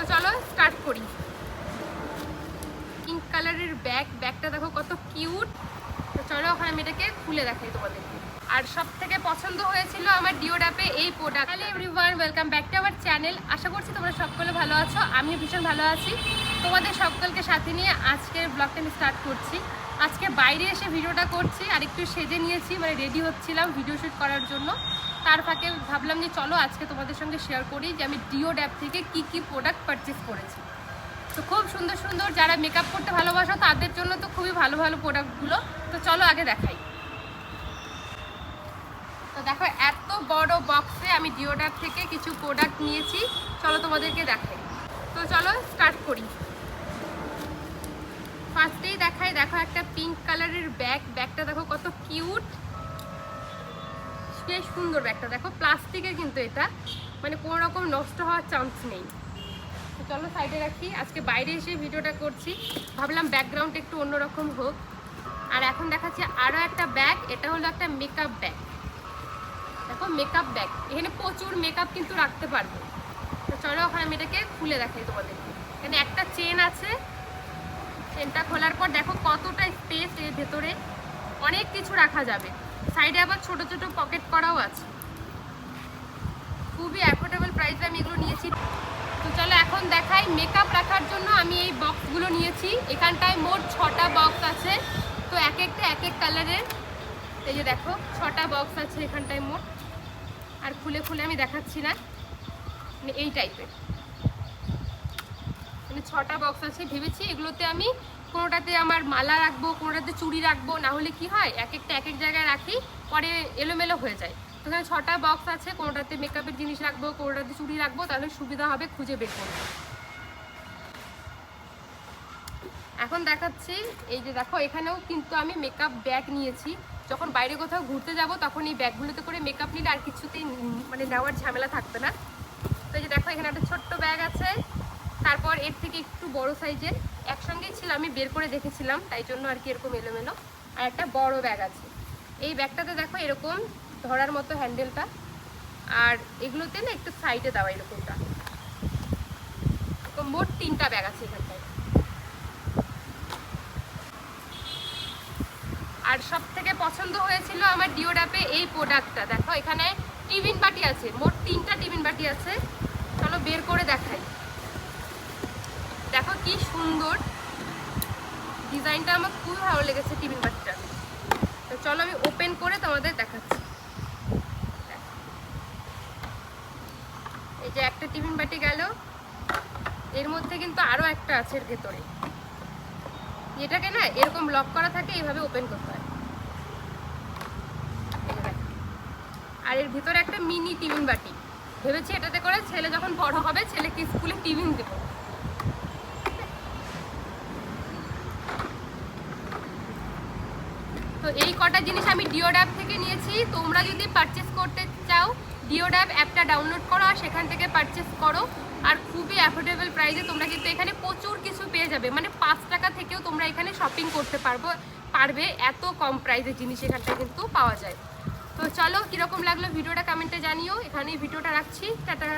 তো চলো স্টার্ট করি। পিঙ্ক কালারের ব্যাগ ব্যাগটা দেখো কত কিউট তো চলো ওখানে আমি এটাকে খুলে দেখাই তোমাদেরকে। আর সব থেকে পছন্দ হয়েছিল আমার ডিওডাপে এই product hello everyone welcome back to আমার চ্যানেল আশা করছি তোমরা সকলে ভালো আছো, আমিও ভীষণ ভালো আছি। তোমাদের সকলকে সাথে নিয়ে আজকের ব্লগটা আমি স্টার্ট করছি। আজকে বাইরে এসে ভিডিওটা করছি, আর একটু সেজে নিয়েছি মানে রেডি হচ্ছিলাম ভিডিও শ্যুট করার জন্য। তার ফাঁকে ভাবলাম যে চলো আজকে তোমাদের সঙ্গে শেয়ার করি যে আমি ডিও ড্যাপ থেকে কি কি প্রোডাক্ট পারচেস করেছি। তো খুব সুন্দর সুন্দর যারা মেকআপ করতে ভালোবাসো, তাদের জন্য তো খুবই ভালো ভালো প্রোডাক্টগুলো তো চলো আগে দেখাই। তো দেখো, এত বড় বক্সে আমি ডিওডার থেকে কিছু প্রোডাক্ট নিয়েছি। চলো তোমাদেরকে দেখাই। তো চলো স্টার্ট করি। ফার্স্টেই দেখাই, দেখো একটা পিঙ্ক কালারের ব্যাগ ব্যাগটা দেখো কত কিউট বেশ সুন্দর ব্যাগটা। দেখো, প্লাস্টিকের কিন্তু এটা। মানে কোনো রকম নষ্ট হওয়ার চান্স নেই। তো চলো সাইডে রাখি। আজকে বাইরে এসে ভিডিওটা করছি। ভাবলাম ব্যাকগ্রাউন্ড একটু অন্যরকম হোক। আর এখন দেখাচ্ছি আরও একটা ব্যাগ এটা হলো একটা মেকআপ ব্যাগ দেখো মেকআপ ব্যাগ এখানে প্রচুর মেকআপ কিন্তু রাখতে পারব। তো চলো ওখানে আমি এটাকে খুলে দেখাই তোমাদেরকে এখানে একটা চেন আছে। চেনটা খোলার পর দেখো কতটা স্পেস এর ভেতরে অনেক কিছু রাখা যাবে। সাইডে আবার ছোট ছোট পকেট করাও আছে। খুবই অ্যাফোর্ডেবল প্রাইসে আমি এগুলো নিয়েছি। তো চলো এখন দেখাই মেকআপ রাখার জন্য আমি এই বক্সগুলো নিয়েছি। এখানটায় মোট ছটা বক্স আছে। তো এক একটা, এক এক কালারের এই যে দেখো, ছটা বক্স আছে এখানটায় মোট। আর খুলে খুলে আমি দেখাচ্ছি না। মানে এই টাইপের মানে ছটা বক্স আছে, ভেবেছি এগুলোতে আমি কোনোটাতে আমার মালা রাখব, কোনোটাতে চুড়ি রাখব, না হলে কি হয়, এক একটা, এক এক জায়গায় রাখি, পরে এলোমেলো হয়ে যায়। তো এখানে ছটা বক্স আছে, কোনোটাতে মেকআপের জিনিস রাখব, কোনোটাতে চুড়ি রাখব, তাহলে সুবিধা হবে খুঁজে বের করতে। এখন দেখাচ্ছি, এই যে দেখো, এখানেও কিন্তু আমি মেকআপ ব্যাগ নিয়েছি। যখন বাইরে কোথাও ঘুরতে যাব, তখন এই ব্যাগগুলোতে করে মেকআপ নিলে আর কিছুতেই মানে নেওয়ার ঝামেলা থাকবে না। তো এই যে দেখো, এখানে একটা ছোট্ট ব্যাগ আছে। তারপর এর থেকে একটু বড় সাইজের একসঙ্গেই ছিল, আমি বের করে দেখেছিলাম, তাই জন্য আর কি এরকম এলোমেলো। আর একটা বড় ব্যাগ আছে। এই ব্যাগটাতে দেখো এরকম ধরার মতো হ্যান্ডেলটা, আর এগুলোতে না একটু সাইডে দেওয়া এরকমটা। এরকম মোট তিনটা ব্যাগ আছে এখানটায়। আর সব থেকে পছন্দ হয়েছিল আমার ডিওডাপে এই প্রোডাক্টটা দেখো এখানে টিফিন বাটি আছে, মোট তিনটা টিফিন বাটি আছে। চলো বের করে দেখাই। দেখো কি সুন্দর। ডিজাইনটা আমার খুবই ভালো লেগেছে টিফিন বাটিটা তো চলো আমি ওপেন করে তোমাদের দেখাচ্ছি। এই যে একটা টিফিন বাটি গেল। এর মধ্যে কিন্তু আরও একটা আছে এর ভেতরে। এটাকে না এরকম লক করা থাকে, এইভাবে ওপেন করতে হয়। আর এর ভিতরে একটা মিনি টিফিন বাটি। ভেবেছি এটাতে করে ছেলে যখন বড় হবে, ছেলেকে স্কুলে টিফিন দেবো। এই কটা জিনিস আমি ডিওড্যাপ থেকে নিয়েছি। তোমরা যদি পারচেস করতে চাও ডিওড্যাপ অ্যাপটা ডাউনলোড করো আর সেখান থেকে পারচেস করো। আর খুবই অ্যাফোর্ডেবল প্রাইসে তোমরা কিন্তু এখানে প্রচুর কিছু পেয়ে যাবে। মানে পাঁচ টাকা থেকেও তোমরা এখানে শপিং করতে পারব, পারবে এত কম প্রাইসের জিনিস এখানটা কিন্তু পাওয়া যায়। তো চলো, কীরকম লাগল ভিডিওটা কমেন্টে জানিও। এখানেই ভিডিওটা রাখছি। টাটা।